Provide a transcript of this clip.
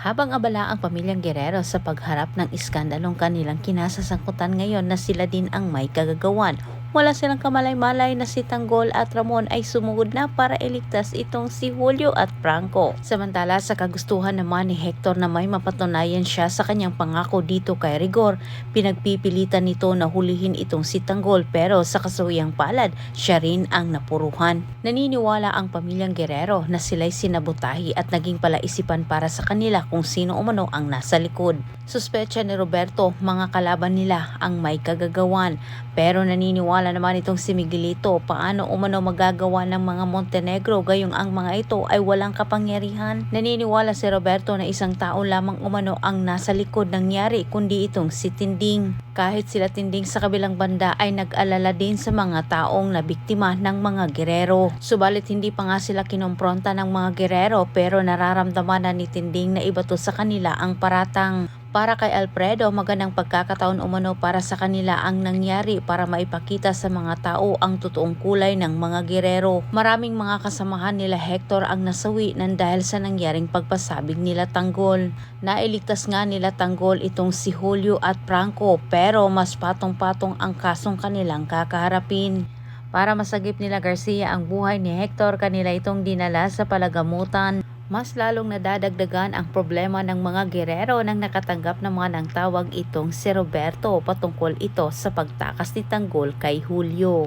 Habang abala ang pamilyang Guerrero sa pagharap ng iskandalong kanilang kinasasangkutan ngayon na sila din ang may kagagawan, wala silang kamalay-malay na si Tanggol at Ramon ay sumugod na para iligtas itong si Julio at Franco. Samantala sa kagustuhan naman ni Hector na may mapatunayan siya sa kanyang pangako dito kay Rigor, pinagpipilitan nito na hulihin itong si Tanggol pero sa kasuyang palad, siya rin ang napuruhan. Naniniwala ang pamilyang Guerrero na sila'y sinabutahi at naging palaisipan para sa kanila kung sino umano ang nasa likod. Suspecha ni Roberto, mga kalaban nila ang may kagagawan pero naniniwala naman itong si Miguelito paano umano magagawa ng mga Montenegro gayong ang mga ito ay walang kapangyarihan. Naniniwala si Roberto na isang tao lamang umano ang nasa likod ng nyari kundi itong si Tinding. Kahit sila Tinding sa kabilang banda ay nag-alala din sa mga taong nabiktima ng mga gerero. Subalit hindi pa nga sila kinompronta ng mga gerero pero nararamdaman na ni Tinding na iba to sa kanila ang paratang. Para kay Alfredo, magandang pagkakataon umano para sa kanila ang nangyari para maipakita sa mga tao ang totoong kulay ng mga gerero. Maraming mga kasamahan nila Hector ang nasawi ng dahil sa nangyaring pagpasabig nila Tanggol. Nailigtas nga nila Tanggol itong si Julio at Franco pero mas patong-patong ang kasong kanilang kakaharapin. Para masagip nila Garcia ang buhay ni Hector, kanila itong dinala sa palagamutan. Mas lalong nadadagdagan ang problema ng mga gerero nang nakatanggap ng mga nang tawag itong si Roberto patungkol ito sa pagtakas ni Tanggol kay Julio.